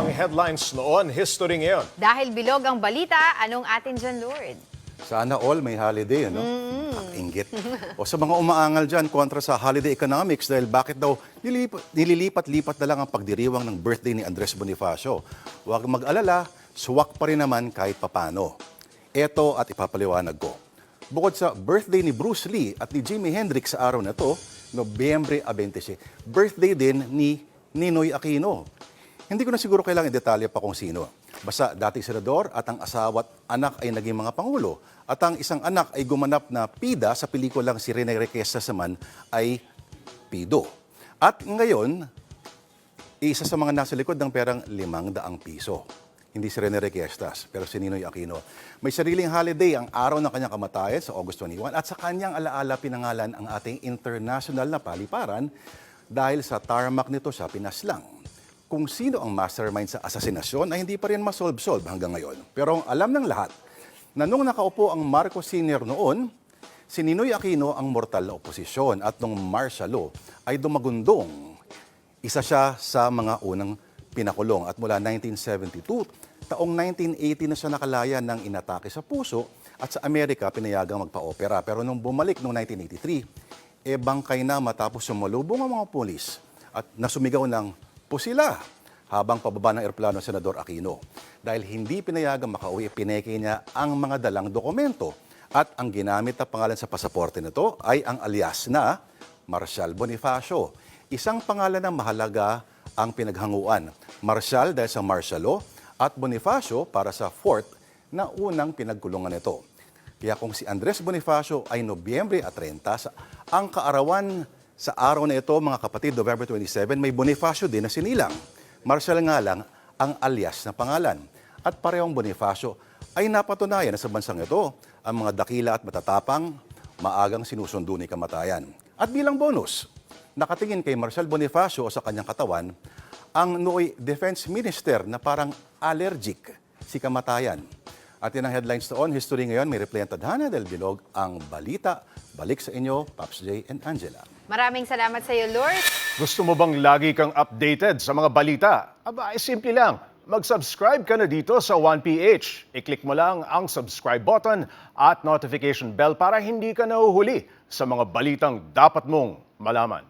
ang headlines noon, history ngayon. Dahil bilog ang balita, anong atin dyan, Lord? Sana all may holiday, ano? Ang inggit. o sa mga umaangal dyan kontra sa holiday economics dahil bakit daw nililipat- nililipat-lipat na lang ang pagdiriwang ng birthday ni Andres Bonifacio. Huwag mag-alala, suwak pa rin naman kahit papano. Ito at ipapaliwanag ko. Bukod sa birthday ni Bruce Lee at ni Jimi Hendrix sa araw na to, Nobyembre 26, birthday din ni Ninoy Aquino. Hindi ko na siguro kailangan detalye pa kung sino. Basta dating senador at ang asawa at anak ay naging mga pangulo. At ang isang anak ay gumanap na pida sa pelikulang si Rene Requesta naman ay pido. At ngayon, isa sa mga nasa likod ng perang limang daang piso. Hindi si Rene Requestas, pero si Ninoy Aquino. May sariling holiday ang araw ng kanyang kamatayan sa August 21 at sa kanyang alaala pinangalan ang ating international na paliparan dahil sa tarmac nito siya pinaslang. Kung sino ang mastermind sa asasinasyon ay hindi pa rin masolve-solve hanggang ngayon. Pero ang alam ng lahat na nung nakaupo ang Marcos Sr. noon, si Ninoy Aquino ang mortal na oposisyon at nung martial law ay dumagundong isa siya sa mga unang pinakulong at mula 1972, taong 1980 na siya nakalaya ng inatake sa puso at sa Amerika pinayagang magpa-opera. Pero nung bumalik noong 1983, e bangkay na matapos sumalubong ang mga pulis at nasumigaw ng pusila habang pababa ng eroplano ng Senador Aquino. Dahil hindi pinayagang makauwi, pineke niya ang mga dalang dokumento at ang ginamit na pangalan sa pasaporte nito ay ang alias na Marshal Bonifacio. Isang pangalan na mahalaga ang pinaghanguan. Marshal dahil sa martial law at Bonifacio para sa fort na unang pinagkulungan nito. Kaya kung si Andres Bonifacio ay Nobyembre at 30, sa- ang kaarawan sa araw na ito, mga kapatid, November 27, may Bonifacio din na sinilang. Marshal nga lang ang alias na pangalan. At parehong Bonifacio ay napatunayan na sa bansang ito ang mga dakila at matatapang maagang sinusundo ni kamatayan. At bilang bonus, nakatingin kay Marshal Bonifacio sa kanyang katawan ang nooy defense minister na parang allergic si kamatayan. At yan ang headlines noon. History ngayon, may replay ang Tadhana del Bilog, ang balita. Balik sa inyo, Pops J and Angela. Maraming salamat sa iyo, Lord. Gusto mo bang lagi kang updated sa mga balita? Aba, ay simple lang. Mag-subscribe ka na dito sa 1PH. I-click mo lang ang subscribe button at notification bell para hindi ka nahuhuli sa mga balitang dapat mong malaman.